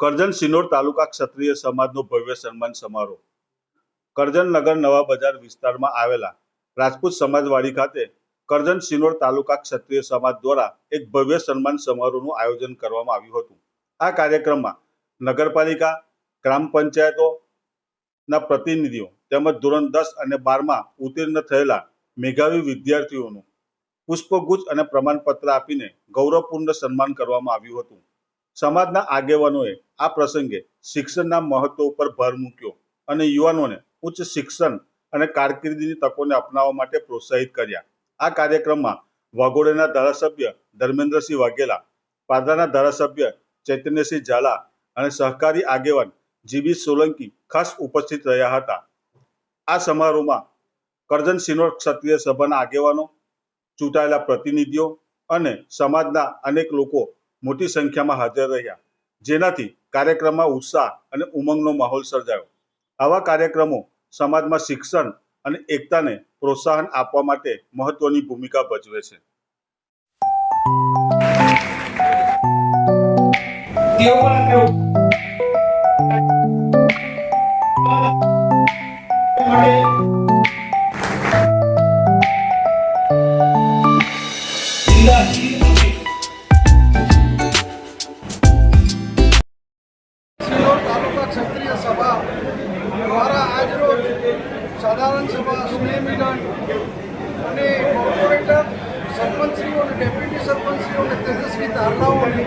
કરજણ સિનોર તાલુકા ક્ષત્રિય સમાજનો ભવ્ય સન્માન સમારોહ. કરજણ નગર નવા બજાર વિસ્તારમાં આવેલા રાજપૂત સમાજવાડી ખાતે કરજણ સિનોર તાલુકા ક્ષત્રિય સમાજ દ્વારા એક ભવ્ય સન્માન સમારોહનું આયોજન કરવામાં આવ્યું હતું. આ કાર્યક્રમમાં નગરપાલિકા, ગ્રામ પંચાયતોના પ્રતિનિધિઓ તેમજ ધોરણ દસ અને બારમાં ઉત્તીર્ણ થયેલા મેઘાવી વિદ્યાર્થીઓનું પુષ્પગુચ્છ અને પ્રમાણપત્ર આપીને ગૌરવપૂર્ણ સન્માન કરવામાં આવ્યું હતું. સમાજના આગેવાનોએ આ પ્રસંગે શિક્ષણના મહત્વ ઉપર ભાર મૂક્યો અને યુવાનોને ઉચ્ચ શિક્ષણ અને કારકિર્દીની તકોને અપનાવવા માટે પ્રોત્સાહિત કર્યા. આ કાર્યક્રમમાં વાઘોડિયાના ધારાસભ્ય ધર્મેન્દ્રસિંહ વાઘેલા, પાદરાના ધારાસભ્ય ચૈતન્યસિંહ ઝાલા અને સહકારી આગેવાન જીબી સોલંકી ખાસ ઉપસ્થિત રહ્યા હતા. આ સમારોહમાં કરજણ સિનોર ક્ષત્રિય સભાના આગેવાનો, ચૂંટાયેલા પ્રતિનિધિઓ અને સમાજના અનેક લોકો મોટી સંખ્યામાં હાજર રહ્યા. જેનાથી કાર્યક્રમમાં ઉત્સાહ અને ઉમંગનો માહોલ સર્જાયો. આવા કાર્યક્રમો સમાજમાં શિક્ષણ અને એકતાને પ્રોત્સાહન આપવા માટે મહત્વની ભૂમિકા ભજવે છે. તેઓ ક્ષત્રિય સભા દ્વારા આજરોજ સાધારણ સભા, સ્નેહ મિલન અને કોર્પોરેટર સરપંચશ્રીઓ અને ડેપ્યુટી સરપંચશ્રીઓ અને તેજસ્વી ધારણાઓને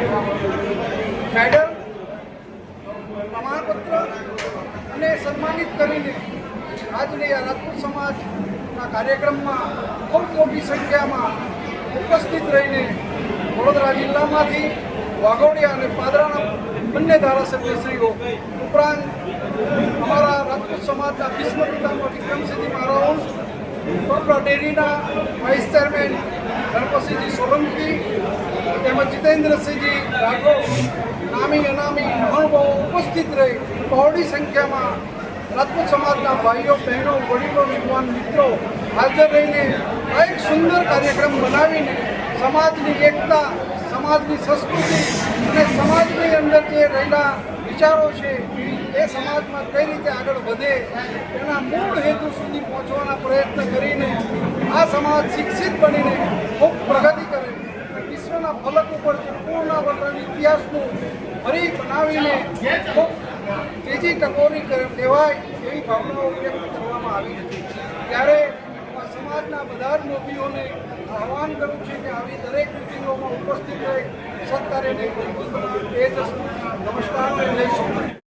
મેડલ, પ્રમાણપત્ર અને સન્માનિત કરીને આજની આ રાજપૂત સમાજના કાર્યક્રમમાં ખૂબ મોટી સંખ્યામાં ઉપસ્થિત રહીને વડોદરા જિલ્લામાંથી વાઘોડિયા અને પાદરાના બંને ધારાસભ્યશ્રીઓ ઉપરાંત અમારા રાજપૂત સમાજના ભીષ્મ પિતામહ વિક્રમસિંહજી મહારાજ, કોપરા ડેરીના વાઇસ ચેરમેન ગણપતસિંહજી સોલંકી, તેમજ જીતેન્દ્રસિંહજી રાઠોડ, નામી અનામી મહાનુભાવો ઉપસ્થિત રહી બહોળી સંખ્યામાં રાજપૂત સમાજના ભાઈઓ, બહેનો, વડીલો યુવાન મિત્રો હાજર રહીને આ એક સુંદર કાર્યક્રમ બનાવીને સમાજની એકતા, સમાજની સંસ્કૃતિ અને સમાજની અંદર જે રહેલા વિચારો છે એ સમાજમાં કઈ રીતે આગળ વધે, એના મૂળ હેતુ સુધી પહોંચવાના પ્રયત્ન કરીને આ સમાજ શિક્ષિત બનીને ખૂબ પ્રગતિ કરે. વિશ્વના ફલક ઉપર જે પૂર્ણ વર્ણન ઇતિહાસનું ફરી બનાવીને ખૂબ તેજી ટકોરી કરે- લેવાય એવી ભાવનાઓ વ્યક્ત કરવામાં આવી હતી. ત્યારે સમાજના બધા જ મોભીઓને આહવાન કરું છું કે આવી દરેક મિટિંગોમાં ઉપસ્થિત રહી સત્કારે નહીં એ જ નમસ્કાર